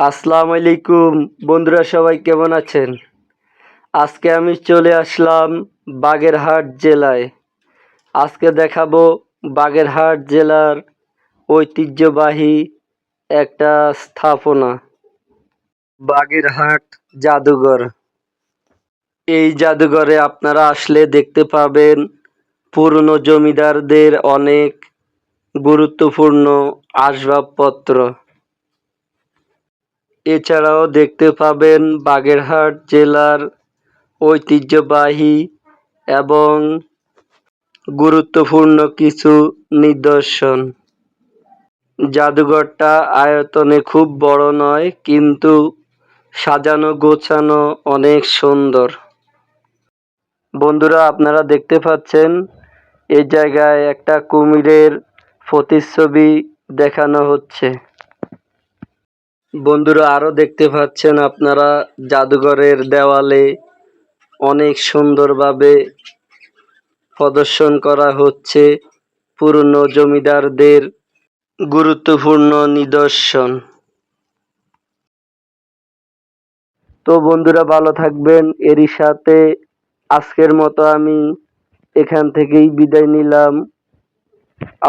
আসসালামু আলাইকুম। বন্ধুরা, সবাই কেমন আছেন? আজকে আমি চলে আসলাম বাগেরহাট জেলায়। আজকে দেখাবো বাগেরহাট জেলার ঐতিহ্যবাহী একটা স্থাপনা। বাগেরহাট জাদুঘর। এই জাদুঘরে আপনারা আসলে দেখতে পাবেন পুরনো জমিদারদের অনেক গুরুত্বপূর্ণ আসবাবপত্র। এছাড়াও দেখতে পাবেন বাগেরহাট জেলার ঐতিহ্যবাহী এবং গুরুত্বপূর্ণ কিছু নিদর্শন। জাদুঘরটা আয়তনে খুব বড় নয়, কিন্তু সাজানো গোছানো অনেক সুন্দর। বন্ধুরা, আপনারা দেখতে পাচ্ছেন এই জায়গায় একটা কুমিরের প্রতিচ্ছবি দেখানো হচ্ছে। বন্ধুরা, আরও দেখতে পাচ্ছেন আপনারা জাদুঘরের দেওয়ালে অনেক সুন্দরভাবে প্রদর্শন করা হচ্ছে পুরনো জমিদারদের গুরুত্বপূর্ণ নিদর্শন। তো বন্ধুরা, ভালো থাকবেন। এরই সাথে আজকের মতো আমি এখান থেকেই বিদায় নিলাম।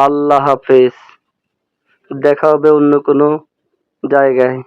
আল্লাহ হাফেজ। দেখা হবে অন্য কোনো জায়গায়।